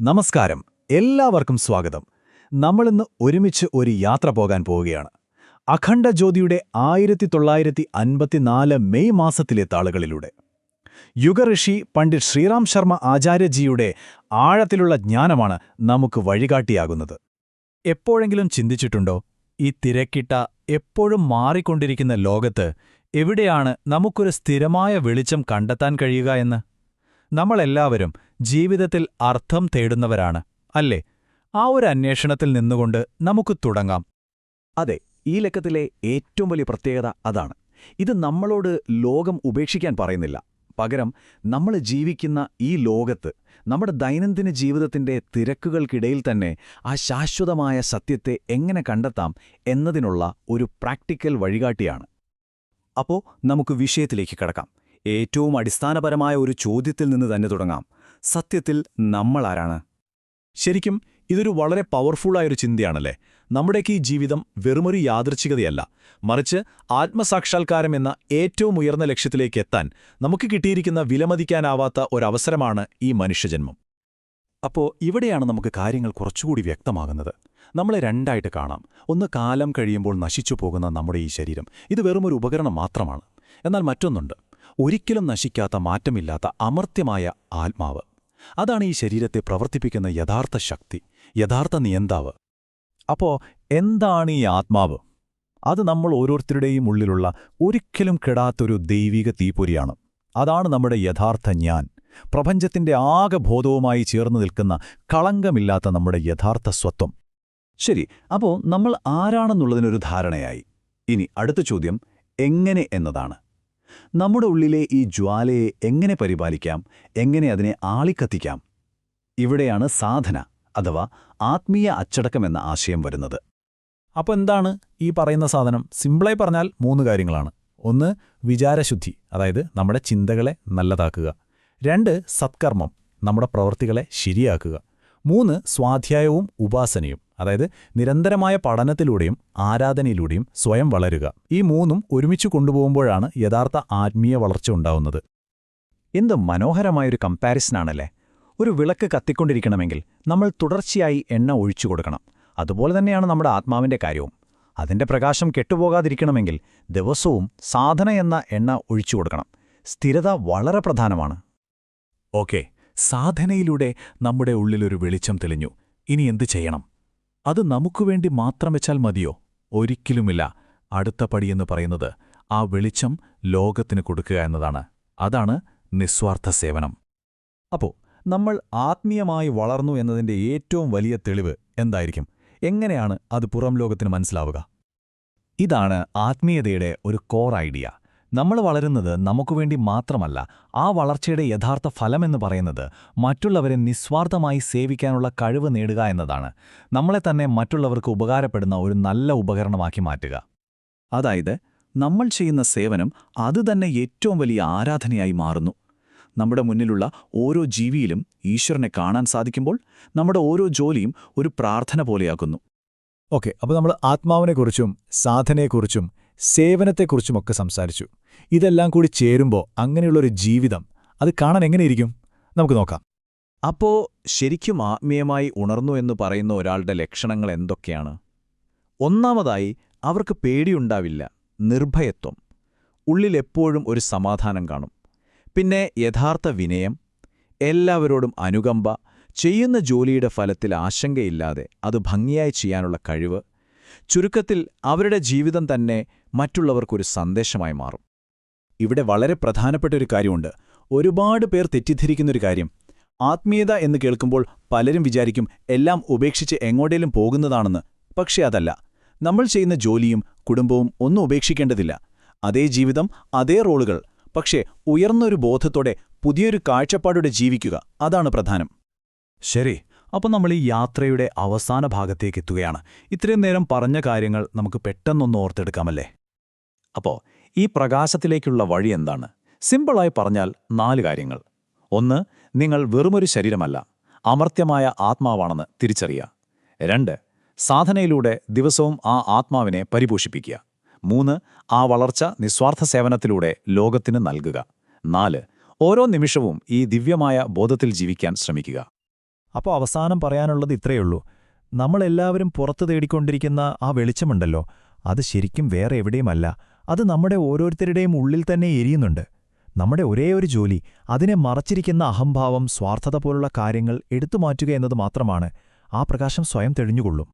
നമസ്കാരം. എല്ലാവർക്കും സ്വാഗതം. നമ്മളിന്ന് ഒരുമിച്ച് ഒരു യാത്ര പോകാൻ പോവുകയാണ്. അഖണ്ഡ ജ്യോതിയുടെ ആയിരത്തി തൊള്ളായിരത്തി അൻപത്തിനാല് മെയ് മാസത്തിലെ താളുകളിലൂടെ. യുഗഋഷി പണ്ഡിറ്റ് ശ്രീറാം ശർമ്മ ആചാര്യജിയുടെ ആഴത്തിലുള്ള ജ്ഞാനമാണ് നമുക്ക് വഴികാട്ടിയാകുന്നത്. എപ്പോഴെങ്കിലും ചിന്തിച്ചിട്ടുണ്ടോ? ഈ തിരക്കിട്ട എപ്പോഴും മാറിക്കൊണ്ടിരിക്കുന്ന ലോകത്ത് എവിടെയാണ് നമുക്കൊരു സ്ഥിരമായ വെളിച്ചം കണ്ടെത്താൻ കഴിയുക എന്ന്? നമ്മളെല്ലാവരും ജീവിതത്തിൽ അർത്ഥം തേടുന്നവരാണ് അല്ലേ? ആ ഒരു അന്വേഷണത്തിൽ നിന്നുകൊണ്ട് നമുക്ക് തുടങ്ങാം. അതെ ഈ ലക്കത്തിലെ ഏറ്റവും വലിയ പ്രത്യേകത അതാണ്. ഇത് നമ്മളോട് ലോകം ഉപേക്ഷിക്കാൻ പറയുന്നില്ല. പകരം നമ്മൾ ജീവിക്കുന്ന ഈ ലോകത്ത് നമ്മുടെ ദൈനംദിന ജീവിതത്തിന്റെ തിരക്കുകൾക്കിടയിൽ തന്നെ ആ ശാശ്വതമായ സത്യത്തെ എങ്ങനെ കണ്ടെത്താം എന്നതിനുള്ള ഒരു പ്രാക്ടിക്കൽ വഴികാട്ടിയാണ്. അപ്പോൾ നമുക്ക് വിഷയത്തിലേക്ക് കടക്കാം. ഏറ്റവും അടിസ്ഥാനപരമായ ഒരു ചോദ്യത്തിൽ നിന്ന് തന്നെ തുടങ്ങാം. സത്യത്തിൽ നമ്മൾ ആരാണ് ശരിക്കും ഇതൊരു വളരെ പവർഫുള്ളായൊരു ചിന്തയാണല്ലേ? നമ്മുടെയൊക്കെ ഈ ജീവിതം വെറുമൊരു യാദൃച്ഛികതയല്ല. മറിച്ച് ആത്മസാക്ഷാത്കാരം എന്ന ഏറ്റവും ഉയർന്ന ലക്ഷ്യത്തിലേക്ക് എത്താൻ നമുക്ക് കിട്ടിയിരിക്കുന്ന വിലമതിക്കാനാവാത്ത ഒരവസരമാണ് ഈ മനുഷ്യജന്മം. അപ്പോൾ ഇവിടെയാണ് നമുക്ക് കാര്യങ്ങൾ കുറച്ചുകൂടി വ്യക്തമാകുന്നത്. നമ്മളെ രണ്ടായിട്ട് കാണാം. ഒന്ന് കാലം കഴിയുമ്പോൾ നശിച്ചു പോകുന്ന നമ്മുടെ ഈ ശരീരം. ഇത് വെറുമൊരു ഉപകരണം മാത്രമാണ്. എന്നാൽ മറ്റൊന്നുണ്ട്. ഒരിക്കലും നശിക്കാത്ത മാറ്റമില്ലാത്ത അമർത്യമായ ആത്മാവ്. അതാണ് ഈ ശരീരത്തെ പ്രവർത്തിപ്പിക്കുന്ന യഥാർത്ഥ ശക്തി യഥാർത്ഥ നിയന്താവ്. അപ്പോ എന്താണ് ഈ ആത്മാവ്? അത് നമ്മൾ ഓരോരുത്തരുടെയും ഉള്ളിലുള്ള ഒരിക്കലും കെടാത്തൊരു ദൈവിക തീപ്പൊരിയാണ്. അതാണ് നമ്മുടെ യഥാർത്ഥ ഞാൻ. പ്രപഞ്ചത്തിന്റെ ആകെ ബോധവുമായി ചേർന്ന് നിൽക്കുന്ന കളങ്കമില്ലാത്ത നമ്മുടെ യഥാർത്ഥ സ്വത്വം. ശരി അപ്പോൾ നമ്മൾ ആരാണെന്നുള്ളതിനൊരു ധാരണയായി. ഇനി അടുത്ത ചോദ്യം എങ്ങനെ എന്നതാണ്. നമ്മുടെ ഉള്ളിലെ ഈ ജ്വാലയെ എങ്ങനെ പരിപാലിക്കാം? എങ്ങനെ അതിനെ ആളിക്കത്തിക്കാം? ഇവിടെയാണ് സാധന അഥവാ ആത്മീയ അച്ചടക്കം എന്ന ആശയം വരുന്നത്. അപ്പോൾ എന്താണ് ഈ പറയുന്ന സാധനം? സിമ്പിളായി പറഞ്ഞാൽ മൂന്ന് കാര്യങ്ങളാണ്. ഒന്ന് വിചാരശുദ്ധി അതായത് നമ്മുടെ ചിന്തകളെ നല്ലതാക്കുക. രണ്ട് സത്കർമ്മം നമ്മുടെ പ്രവൃത്തികളെ ശരിയാക്കുക. മൂന്ന് സ്വാധ്യായവും ഉപാസനയും. അതായത് നിരന്തരമായ പഠനത്തിലൂടെയും ആരാധനയിലൂടെയും സ്വയം വളരുക. ഈ മൂന്നും ഒരുമിച്ച് കൊണ്ടുപോകുമ്പോഴാണ് യഥാർത്ഥ ആത്മീയ വളർച്ച ഉണ്ടാവുന്നത്. എന്ത് മനോഹരമായൊരു കമ്പാരിസനാണല്ലേ ഒരു വിളക്ക് കത്തിക്കൊണ്ടിരിക്കണമെങ്കിൽ നമ്മൾ തുടർച്ചയായി എണ്ണ ഒഴിച്ചു കൊടുക്കണം. അതുപോലെ തന്നെയാണ് നമ്മുടെ ആത്മാവിന്റെ കാര്യവും. അതിന്റെ പ്രകാശം കെട്ടുപോകാതിരിക്കണമെങ്കിൽ ദിവസവും സാധന എന്ന എണ്ണ ഒഴിച്ചു കൊടുക്കണം. സ്ഥിരത വളരെ പ്രധാനമാണ്. ഓക്കെ സാധനയിലൂടെ നമ്മുടെ ഉള്ളിലൊരു വെളിച്ചം തെളിഞ്ഞു. ഇനി എന്തു ചെയ്യണം? അത് നമുക്കുവേണ്ടി മാത്രം വെച്ചാൽ മതിയോ? ഒരിക്കലുമില്ല. അടുത്ത പടിയെന്ന് പറയുന്നത് ആ വെളിച്ചം ലോകത്തിന് കൊടുക്കുക എന്നതാണ്. അതാണ് നിസ്വാർത്ഥ സേവനം. അപ്പോൾ നമ്മൾ ആത്മീയമായി വളർന്നു എന്നതിന്റെ ഏറ്റവും വലിയ തെളിവ് എന്തായിരിക്കും? എങ്ങനെയാണ് അത് പുറം ലോകത്തിന് മനസ്സിലാവുക? ഇതാണ് ആത്മീയതയുടെ ഒരു കോർ ഐഡിയ. നമ്മൾ വളരുന്നത് നമുക്കുവേണ്ടി മാത്രമല്ല ആ വളർച്ചയുടെ യഥാർത്ഥ ഫലമെന്ന് പറയുന്നത് മറ്റുള്ളവരെ നിസ്വാർത്ഥമായി സേവിക്കാനുള്ള കഴിവ് നേടുക എന്നതാണ്. നമ്മളെ തന്നെ മറ്റുള്ളവർക്ക് ഉപകാരപ്പെടുന്ന ഒരു നല്ല ഉപകരണമാക്കി മാറ്റുക. അതായത് നമ്മൾ ചെയ്യുന്ന സേവനം അതുതന്നെ ഏറ്റവും വലിയ ആരാധനയായി മാറുന്നു. നമ്മുടെ മുന്നിലുള്ള ഓരോ ജീവിയിലും ഈശ്വരനെ കാണാൻ സാധിക്കുമ്പോൾ നമ്മുടെ ഓരോ ജോലിയും ഒരു പ്രാർത്ഥന പോലെയാക്കുന്നു. ഓക്കെ അപ്പോൾ നമ്മൾ ആത്മാവിനെക്കുറിച്ചും സാധനയെക്കുറിച്ചും സേവനത്തെക്കുറിച്ചുമൊക്കെ സംസാരിച്ചു. ഇതെല്ലാം കൂടി ചേരുമ്പോൾ അങ്ങനെയുള്ളൊരു ജീവിതം അത് കാണാൻ എങ്ങനെയിരിക്കും? നമുക്ക് നോക്കാം. അപ്പോ ശരിക്കും ആത്മീയമായി ഉണർന്നു എന്ന് പറയുന്ന ഒരാളുടെ ലക്ഷണങ്ങൾ എന്തൊക്കെയാണ്? ഒന്നാമതായി അവർക്ക് പേടിയുണ്ടാവില്ല നിർഭയത്വം. ഉള്ളിലെപ്പോഴും ഒരു സമാധാനം കാണും. പിന്നെ യഥാർത്ഥ വിനയം എല്ലാവരോടും അനുകമ്പ ചെയ്യുന്ന ജോലിയുടെ ഫലത്തിൽ ആശങ്കയില്ലാതെ അത് ഭംഗിയായി ചെയ്യാനുള്ള കഴിവ് ചുരുക്കത്തിൽ അവരുടെ ജീവിതം തന്നെ മറ്റുള്ളവർക്കൊരു സന്ദേശമായി മാറും. ഇവിടെ വളരെ പ്രധാനപ്പെട്ട ഒരു കാര്യമുണ്ട്. ഒരുപാട് പേർ തെറ്റിദ്ധരിക്കുന്നൊരു കാര്യം. ആത്മീയത എന്ന് കേൾക്കുമ്പോൾ പലരും വിചാരിക്കും എല്ലാം ഉപേക്ഷിച്ച് എങ്ങോട്ടേലും പോകുന്നതാണെന്ന്. പക്ഷേ അതല്ല. നമ്മൾ ചെയ്യുന്ന ജോലിയും കുടുംബവും ഒന്നും ഉപേക്ഷിക്കേണ്ടതില്ല. അതേ ജീവിതം അതേ റോളുകൾ. പക്ഷേ ഉയർന്നൊരു ബോധത്തോടെ പുതിയൊരു കാഴ്ചപ്പാടോടെ ജീവിക്കുക അതാണ് പ്രധാനം. ശരി. അപ്പോൾ നമ്മൾ ഈ യാത്രയുടെ അവസാന ഭാഗത്തേക്ക് എത്തുകയാണ്. ഇത്രയും നേരം പറഞ്ഞ കാര്യങ്ങൾ നമുക്ക് പെട്ടെന്നൊന്ന് ഓർത്തെടുക്കാമല്ലേ? അപ്പോൾ ഈ പ്രകാശത്തിലേക്കുള്ള വഴി എന്താണ്? സിമ്പിളായി പറഞ്ഞാൽ നാല് കാര്യങ്ങൾ. ഒന്ന് നിങ്ങൾ വെറുമൊരു ശരീരമല്ല അമർത്യമായ ആത്മാവാണെന്ന് തിരിച്ചറിയുക. രണ്ട് സാധനയിലൂടെ ദിവസവും ആ ആത്മാവിനെ പരിപോഷിപ്പിക്കുക. മൂന്ന് ആ വളർച്ച നിസ്വാർത്ഥ സേവനത്തിലൂടെ ലോകത്തിന് നൽകുക. നാല് ഓരോ നിമിഷവും ഈ ദിവ്യമായ ബോധത്തിൽ ജീവിക്കാൻ ശ്രമിക്കുക. അപ്പോൾ അവസാനം പറയാനുള്ളത് ഇത്രയുള്ളൂ നമ്മളെല്ലാവരും പുറത്തു തേടിക്കൊണ്ടിരിക്കുന്ന ആ വെളിച്ചമുണ്ടല്ലോ. അത് ശരിക്കും വേറെ എവിടെയുമല്ല. അത് നമ്മുടെ ഓരോരുത്തരുടെയും ഉള്ളിൽ തന്നെ എരിയുന്നുണ്ട്. നമ്മുടെ ഒരേ ഒരു ജോലി അതിനെ മറച്ചിരിക്കുന്ന അഹംഭാവം സ്വാർത്ഥത പോലുള്ള കാര്യങ്ങൾ എടുത്തുമാറ്റുക എന്നത് മാത്രമാണ്. ആ പ്രകാശം സ്വയം തെളിഞ്ഞുകൊള്ളും.